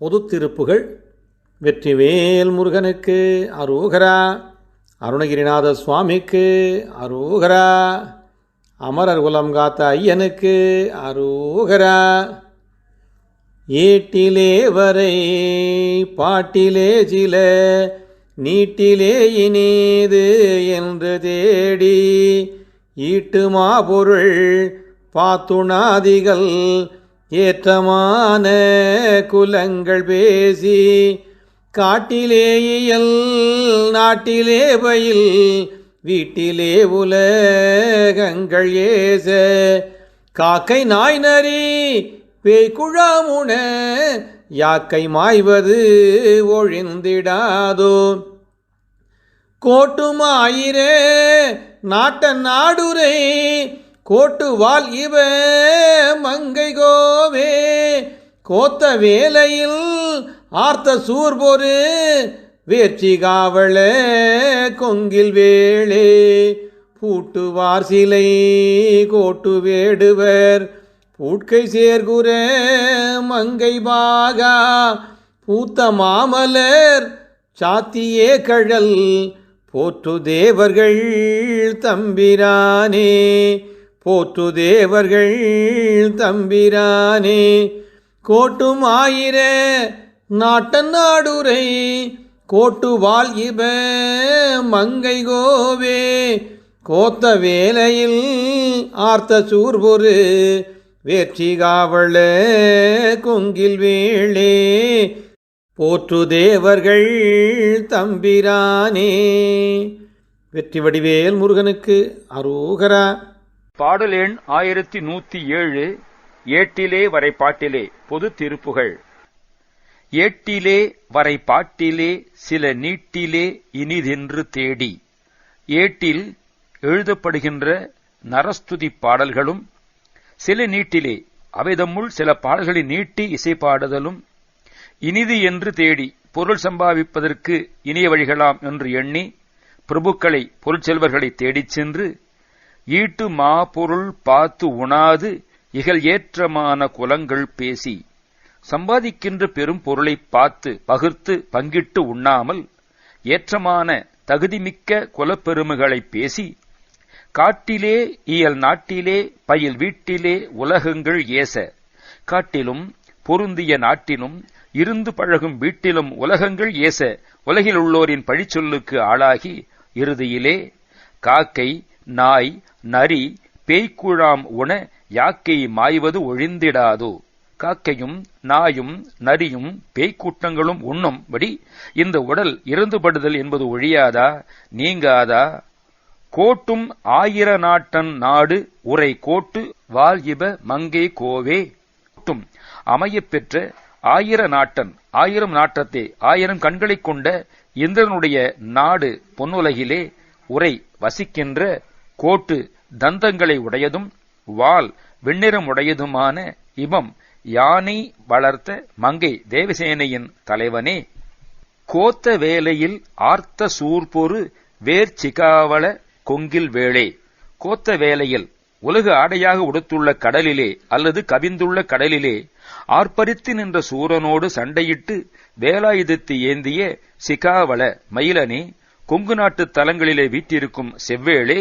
பொதுத்திருப்புகள் வெற்றிவேல் முருகனுக்கு அரோகரா அருணகிரிநாத சுவாமிக்கு அரோகரா அமரர் குலம் காத்த ஐயனுக்கு அரோகரா. ஏட்டிலே வரை பாட்டிலே சில நீட்டிலே இனிது என்று தேடி ஈட்டுமா பொருள் பாத்துணாதிகள் ஏற்றமான குலங்கள் பேசி காட்டிலே இயல் நாட்டிலே பயில் வீட்டிலே உலகங்கள் ஏச. காக்கை நாய் நரி பேய்குழாமுன யாக்கை மாய்வது ஒழிந்திடாதோ. கோட்டுமாயிரே நாட்ட நாடுரை கோட்டுவால் இவ மங்கை கோவே கோத்த வேலையில் ஆர்த்த சூர்பொரு வேர்ச்சி காவள கொங்கில் வேளே. பூட்டுவார் சிலை கோட்டு வேடுவர் பூட்கை சேர்குற மங்கை பாகா. பூத்த மாமலர் சாத்தியே கழல் போற்று தேவர்கள் தம்பிரானே. போற்று தேவர்கள் தம்பிரானே கோட்டும் ஆயிர நாட்டன் நாடுரை கோட்டு இப மங்கை கோவே கோத்த வேலையில் ஆர்த்த சூர்பொரு வேற்றி காவள கொங்கில் வேளே போற்று தேவர்கள் தம்பிரானே வெற்றி வடிவேல் முருகனுக்கு அரோகரா. பாடல் எண் ஆயிரத்தி நூத்தி ஏழு ஏட்டிலே வரை பாட்டிலே பொது திருப்புகள். ஏட்டிலே வரை பாட்டிலே சில நீட்டிலே இனிதென்று தேடி. ஏட்டில் எழுதப்படுகின்ற நரஸ்துதி பாடல்களும் சில நீட்டிலே அவைதம்முள் சில பாடல்களை நீட்டி இசை பாடுதலும் இனிது என்று தேடி பொருள் சம்பாதிப்பதற்கு இனிய வழிகளாம் என்று எண்ணி பிரபுக்களை பொருட்செல்வர்களை தேடிச் சென்று ஈட்டு மா பொருள் பார்த்து உணாது இகல் ஏற்றமான குலங்கள் பேசி. சம்பாதிக்கின்ற பெரும் பொருளை பார்த்து பகிர்த்து பங்கிட்டு உண்ணாமல் ஏற்றமான தகுதிமிக்க குலப்பெருமைகளை பேசி காட்டிலே இயல் நாட்டிலே பயில் வீட்டிலே உலகங்கள் ஏச. காட்டிலும் பொருந்திய நாட்டிலும் இருந்து பழகும் வீட்டிலும் உலகங்கள் ஏச. உலகில் உள்ளோரின் பழிச்சொல்லுக்கு ஆளாகி இறுதியிலே காக்கை நாய் நரி பேய்க்குழாம் உண யாக்கை மாய்வது ஒழிந்திடாதோ. காக்கையும் நாயும் நரியும் பேய்க்கூட்டங்களும் உண்ணும்படி இந்த உடல் இருந்துபடுதல் என்பது ஒழியாதா? நீங்காதா? கோட்டும் ஆயிர நாட்டன் நாடு உரை கோட்டு வால் இப மங்கை கோவே. கோட்டும் அமையப் பெற்ற ஆயிர நாட்டன் ஆயிரம் நாட்டத்தை ஆயிரம் கண்களைக் கொண்ட இந்திரனுடைய நாடு பொன்னுலகிலே உரை வசிக்கின்ற கோட்டு தந்தங்களை உடையதும் வால் வெண்ணிறம் உடையதுமான இவம் யானை வளர்த்த மங்கை தேவசேனையின் தலைவனே. கோத்த வேலையில் ஆர்த்த சூர்பொரு வேர்ச்சிகாவள கொங்கில் வேளே. கோத்த வேலையில் உலக ஆடையாக உடுத்துள்ள கடலிலே அல்லது கவிந்துள்ள கடலிலே ஆர்ப்பரித்து நின்ற சூரனோடு சண்டையிட்டு வேலாயுதத்தை ஏந்திய சிகாவள மயிலனே கொங்கு நாட்டு தலங்களிலே வீட்டிருக்கும் செவ்வேளே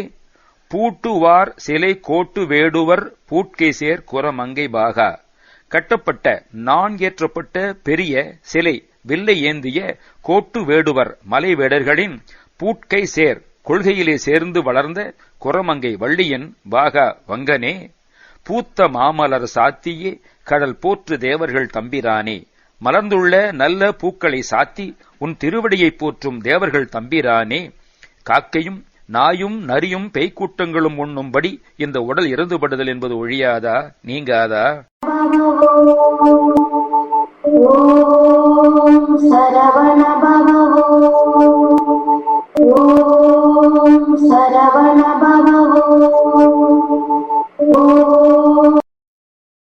பூட்டுவார் சிலை கோட்டு வேடுவர் பூட்கை சேர் குரமங்கை பாகா. கட்டப்பட்ட நான் ஏற்றப்பட்ட பெரிய சிலை வில்லை ஏந்திய கோட்டு வேடுவர் மலை வேடர்களின் பூட்கை சேர் கொள்கையிலே சேர்ந்து வளர்ந்த குரமங்கை வள்ளியன் பாகா வங்கனே. பூத்த மாமலர் சாத்தியே கடல் போற்று தேவர்கள் தம்பிரானே. மலர்ந்துள்ள நல்ல பூக்களை சாத்தி உன் திருவடியைப் போற்றும் தேவர்கள் தம்பிரானே. காக்கையும் நாயும் நரியும் பேய்க்கூட்டங்களும் உண்ணும்படி இந்த உடல் இறந்துபடுதல் என்பது ஒழியாதா? நீங்காதா? ஓம்